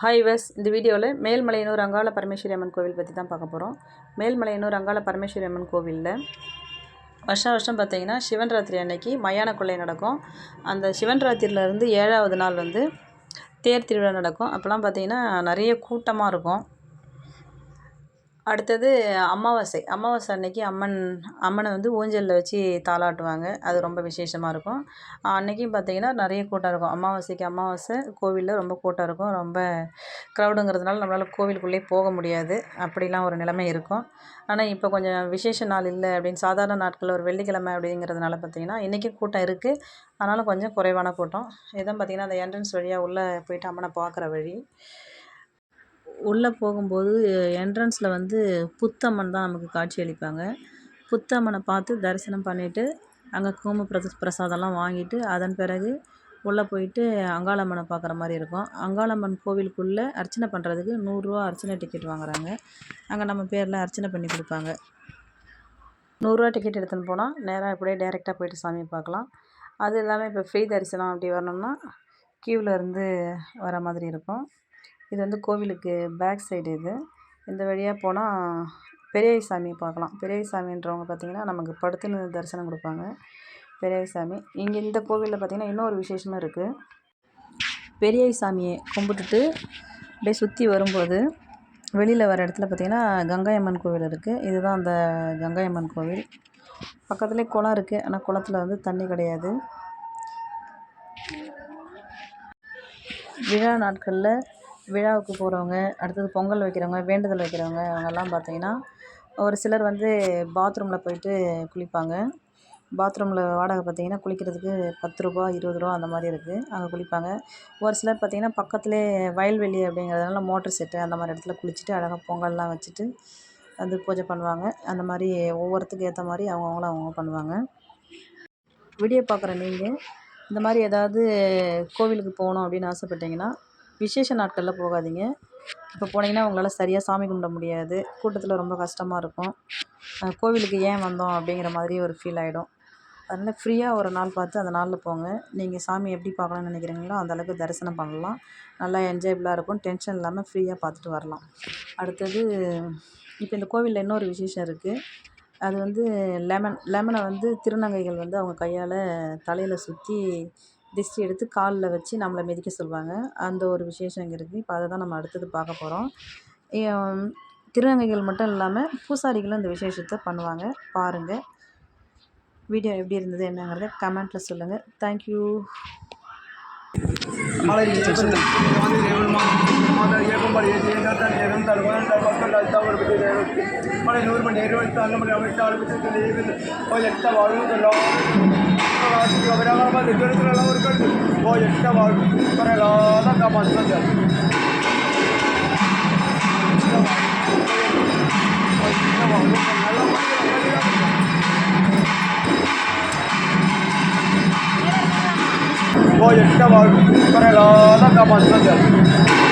Hi வெஸ் இந்த வீடியோவில் மேல்மலையனூர் அங்காள பரமேஸ்வரி அம்மன் கோவில் பற்றி தான் பார்க்க போகிறோம் மேல்மலையனூர் அங்காள பரமேஸ்வரி அம்மன் கோவிலில் வருஷம் வருஷம் பார்த்தீங்கன்னா சிவன் ராத்திரி அன்னைக்கு மயான கொள்ளை நடக்கும். அந்த சிவன் ராத்திரியிலேருந்து ஏழாவது நாள் வந்து தேர் திருவிழா நடக்கும். அப்போல்லாம் பார்த்தீங்கன்னா நிறைய கூட்டமாக இருக்கும். அடுத்தது அமாவாசை. அமாவாசை அன்னைக்கு அம்மன் அம்மனை வந்து ஊஞ்சலில் வச்சு தாலாட்டுவாங்க அது ரொம்ப விசேஷமாக இருக்கும். அன்றைக்கும் பார்த்திங்கன்னா நிறைய கூட்டம் இருக்கும். அமாவாசைக்கு அமாவாசை கோவிலில் ரொம்ப கூட்டம் இருக்கும். ரொம்ப க்ரௌடுங்கிறதுனால நம்மளால் கோவிலுக்குள்ளே போக முடியாது. அப்படிலாம் ஒரு நிலைமை இருக்கும். ஆனால் இப்போ கொஞ்சம் விசேஷ நாள் இல்லை அப்படின்னு சாதாரண நாட்களில் ஒரு வெள்ளிக்கிழமை அப்படிங்கிறதுனால பார்த்திங்கன்னா இன்றைக்கும் கூட்டம் இருக்குது ஆனாலும் கொஞ்சம் குறைவான கூட்டம். இதான் பார்த்திங்கன்னா அந்த என்ட்ரன்ஸ் வழியாக உள்ளே போயிட்டு அம்மனை பார்க்குற வழி. உள்ளே போகும்போது என்ட்ரன்ஸில் வந்து புத்தம்மன் தான் நமக்கு காட்சி அளிப்பாங்க. புத்தம்மனை பார்த்து தரிசனம் பண்ணிவிட்டு அங்கே கூம பிரத பிரசாதம்லாம் வாங்கிட்டு அதன் பிறகு உள்ளே போயிட்டு அங்காளம்மனை பார்க்குற மாதிரி இருக்கும். அங்காளம்மன் கோவிலுக்குள்ளே அர்ச்சனை பண்ணுறதுக்கு நூறுரூவா அர்ச்சனை டிக்கெட் வாங்குறாங்க. அங்கே நம்ம பேரில் அர்ச்சனை பண்ணி கொடுப்பாங்க. நூறுரூவா டிக்கெட் எடுத்துன்னு போனால் நேராக இப்படியே டேரெக்டாக போயிட்டு சாமி பார்க்கலாம். அது இல்லாமல் இப்போ ஃப்ரீ தரிசனம் அப்படி வரணும்னா க்யூவில் இருந்து வர மாதிரி இருக்கும். இது வந்து கோவிலுக்கு பேக் சைடு இது. இந்த வழியாக போனால் பெரிய சாமியை பார்க்கலாம். பெரிய சாமின்றவங்க பார்த்திங்கன்னா நமக்கு படுத்துன்னு தரிசனம் கொடுப்பாங்க. பெரிய சாமி. இங்கே இந்த கோவிலில் பார்த்திங்கன்னா இன்னொரு விசேஷமும் இருக்குது பெரிய சாமியை கும்பிட்டுட்டு அப்படியே சுற்றி வரும்போது வெளியில் வர இடத்துல பார்த்திங்கன்னா கங்கை அம்மன் கோவில் இருக்குது இதுதான் அந்த கங்கை அம்மன் கோவில். பக்கத்துலேயே குளம் இருக்குது ஆனால் குளத்தில் வந்து தண்ணி கிடையாது. விழா நாட்களில் விழாவுக்கு போகிறவங்க அடுத்தது பொங்கல் வைக்கிறவங்க வேண்டுதல் வைக்கிறவங்க அவங்கெல்லாம் பார்த்திங்கன்னா ஒரு சிலர் வந்து பாத்ரூமில் போய்ட்டு குளிப்பாங்க. பாத்ரூமில் வாடகை பார்த்தீங்கன்னா குளிக்கிறதுக்கு பத்து ரூபா இருபது ரூபா அந்த மாதிரி இருக்குது அங்கே குளிப்பாங்க. ஒரு சிலர் பார்த்திங்கன்னா பக்கத்துலேயே வயல்வெளி அப்படிங்கிறதுனால மோட்ரு செட்டு அந்த மாதிரி இடத்துல குளிச்சுட்டு அழகாக பொங்கல்லாம் வச்சுட்டு வந்து பூஜை பண்ணுவாங்க. அந்த மாதிரி ஒவ்வொருத்துக்கு ஏற்ற மாதிரி அவங்கவுங்களும் அவங்க பண்ணுவாங்க. வீடியோ பார்க்குற நீங்கள் இந்த மாதிரி ஏதாவது கோவிலுக்கு போகணும் அப்படின்னு ஆசைப்பட்டீங்கன்னா விசேஷ நாட்களில் போகாதீங்க. இப்போ போனீங்கன்னா உங்களால் சரியாக சாமி கும்பிட முடியாது. கூட்டத்தில் ரொம்ப கஷ்டமாக இருக்கும். கோவிலுக்கு ஏன் வந்தோம் அப்படிங்கிற மாதிரி ஒரு ஃபீல் ஆகிடும் அதனால் ஃப்ரீயாக ஒரு நாள் பார்த்து அந்த நாளில் போங்க. நீங்கள் சாமி எப்படி பார்க்கணும்னு நினைக்கிறீங்களோ அந்தளவுக்கு தரிசனம் பண்ணலாம். நல்லா என்ஜாயபுளாக இருக்கும். டென்ஷன் இல்லாமல் ஃப்ரீயாக பார்த்துட்டு வரலாம். அடுத்தது இப்போ இந்த கோவிலில் இன்னொரு விசேஷம் இருக்குது அது வந்து லெமன் லெமனை வந்து திருநங்கைகள் வந்து அவங்க கையால் தலையில் சுற்றி திஷ்டி எடுத்து காலில் வச்சு நம்மளை மிதிக்க சொல்லுவாங்க அந்த ஒரு விசேஷம் இங்கே இருக்குது இப்போ அதை தான் நம்ம அடுத்தது பார்க்க போகிறோம் திருநங்கைகள் மட்டும் இல்லாமல் பூசாரிகளும் இந்த விசேஷத்தை பண்ணுவாங்க. பாருங்கள் வீடியோ எப்படி இருந்தது என்னங்கிறத கமெண்ட்டில் சொல்லுங்கள் தேங்க்யூ மலை ஏகம்படி மலை நூறு மணி இருபத்தி நாலு மணி அமைச்சு வாழ்வுகளெல்லாம் அவராக எதிர்க்கிறவர்கள் ஓ எட்ட வாழ்வு பரவாயில்லாத காமாற்றம் ஓ எட்ட வாழ்வு பரவாயில்லாத காமாற்றம்